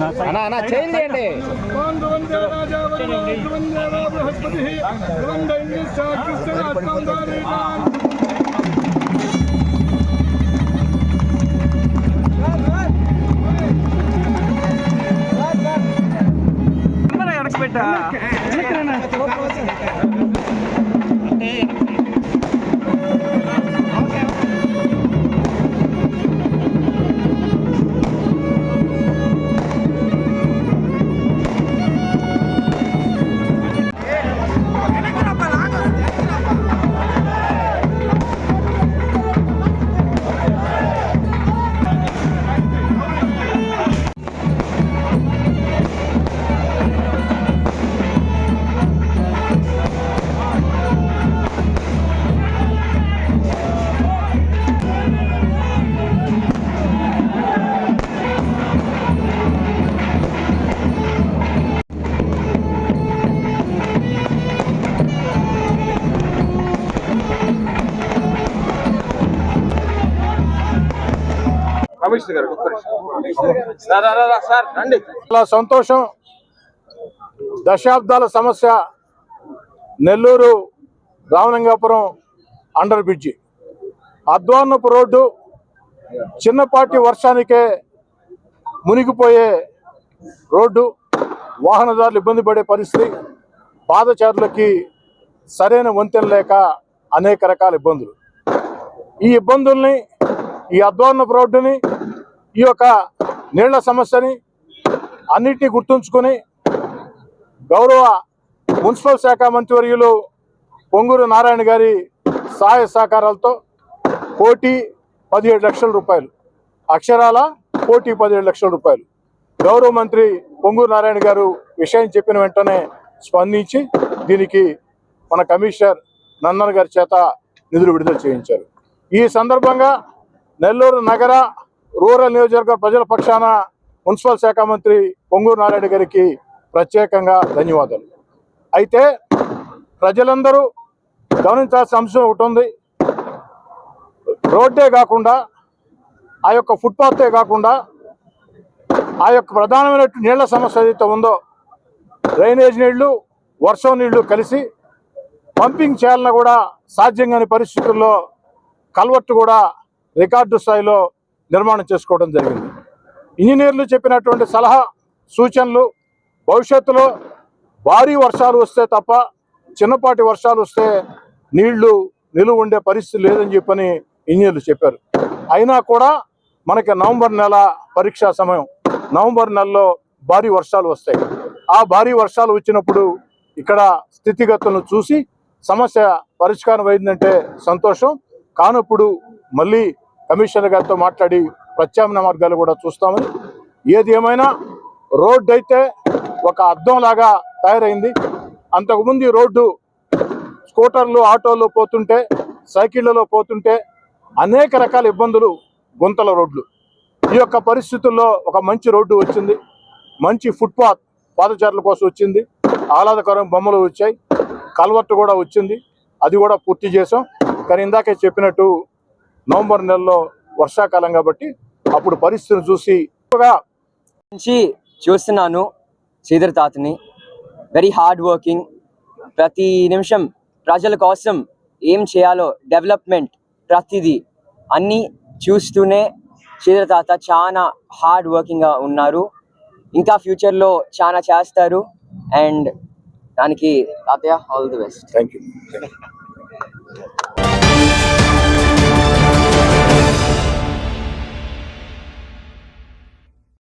అన్నా అన్నా చేయండి అండి. కమిషనర్ గారు చాలా సంతోషం. దశాబ్దాల సమస్య నెల్లూరు రామలింగాపురం అండర్ బ్రిడ్జి. అద్వాన్నపు రోడ్డు చిన్నపాటి వర్షానికే మునిగిపోయే రోడ్డు. వాహనదారులు ఇబ్బంది పడే పరిస్థితి. పాదచారులకి సరైన వంతెన లేక అనేక రకాల ఇబ్బందులు. ఈ ఇబ్బందుల్ని ఈ అద్వాన్నపు రోడ్డుని ఈ యొక్క నీళ్ళ సమస్యని అన్నిటినీ గుర్తుంచుకొని గౌరవ మున్సిపల్ శాఖ మంత్రివర్యులు పొంగూరు నారాయణ గారి సహాయ సహకారాలతో కోటి పదిహేడు లక్షల రూపాయలు. అక్షరాల కోటి పదిహేడు లక్షల రూపాయలు. గౌరవ మంత్రి పొంగూరు నారాయణ గారు విషయం చెప్పిన వెంటనే స్పందించి దీనికి మన కమిషనర్ నందన్ గారి చేత నిధులు విడుదల చేయించారు. ఈ సందర్భంగా నెల్లూరు నగర రూరల్ నియోజకవర్గ ప్రజల పక్షాన మున్సిపల్ శాఖ మంత్రి పొంగూరు నారాయణ గారికి ప్రత్యేకంగా ధన్యవాదాలు. అయితే ప్రజలందరూ గమనించాల్సిన అంశం ఒకటి ఉంది. రోడ్డే కాకుండా ఆ యొక్క ఫుట్పాతే కాకుండా ఆ యొక్క ప్రధానమైన నీళ్ళ సమస్య ఏదైతే ఉందో డ్రైనేజ్ నీళ్ళు వర్షం నీళ్ళు కలిసి పంపింగ్ చేయాలన్నా కూడా సాధ్యం కాని పరిస్థితుల్లో కల్వర్టు కూడా రికార్డు స్థాయిలో నిర్మాణం చేసుకోవడం జరిగింది. ఇంజనీర్లు చెప్పినటువంటి సలహా సూచనలు భవిష్యత్తులో భారీ వర్షాలు వస్తే తప్ప చిన్నపాటి వర్షాలు వస్తే నీళ్ళు నిలువ ఉండే పరిస్థితి లేదని చెప్పని ఇంజనీర్లు చెప్పారు. అయినా కూడా మనకి నవంబర్ నెల పరీక్షా సమయం. నవంబర్ నెలలో భారీ వర్షాలు వస్తాయి. ఆ భారీ వర్షాలు వచ్చినప్పుడు ఇక్కడ స్థితిగతులను చూసి సమస్య పరిష్కారం అయిందంటే సంతోషం. కానప్పుడు మళ్ళీ కమిషనర్ గారితో మాట్లాడి ప్రత్యామ్నాయ మార్గాలు కూడా చూస్తామని ఏది ఏమైనా రోడ్డు అయితే ఒక అద్దంలాగా తయారైంది. అంతకుముందు ఈ రోడ్డు స్కూటర్లు ఆటోలు పోతుంటే సైకిళ్ళలో పోతుంటే అనేక రకాల ఇబ్బందులు గుంతల రోడ్లు. ఈ యొక్క పరిస్థితుల్లో ఒక మంచి రోడ్డు వచ్చింది. మంచి ఫుట్పాత్ పాదచారుల కోసం వచ్చింది. ఆహ్లాదకరం బొమ్మలు వచ్చాయి. కల్వర్ట్ కూడా వచ్చింది. అది కూడా పూర్తి చేసాం కానీ ఇందాకే చెప్పినట్టు నవంబర్ నెలలో వర్షాకాలం కాబట్టి అప్పుడు పరిస్థితిని చూసి నుంచి చూస్తున్నాను శ్రీధర్ తాతని. వెరీ హార్డ్ వర్కింగ్ ప్రతి నిమిషం ప్రజల కోసం ఏం చేయాలో డెవలప్మెంట్ ప్రతిదీ అన్నీ చూస్తూనే శ్రీధర్ తాత చాలా హార్డ్ వర్కింగ్గా ఉన్నారు. ఇంకా ఫ్యూచర్లో చాలా చేస్తారు. అండ్ దానికి తాతయ్య all the best thank you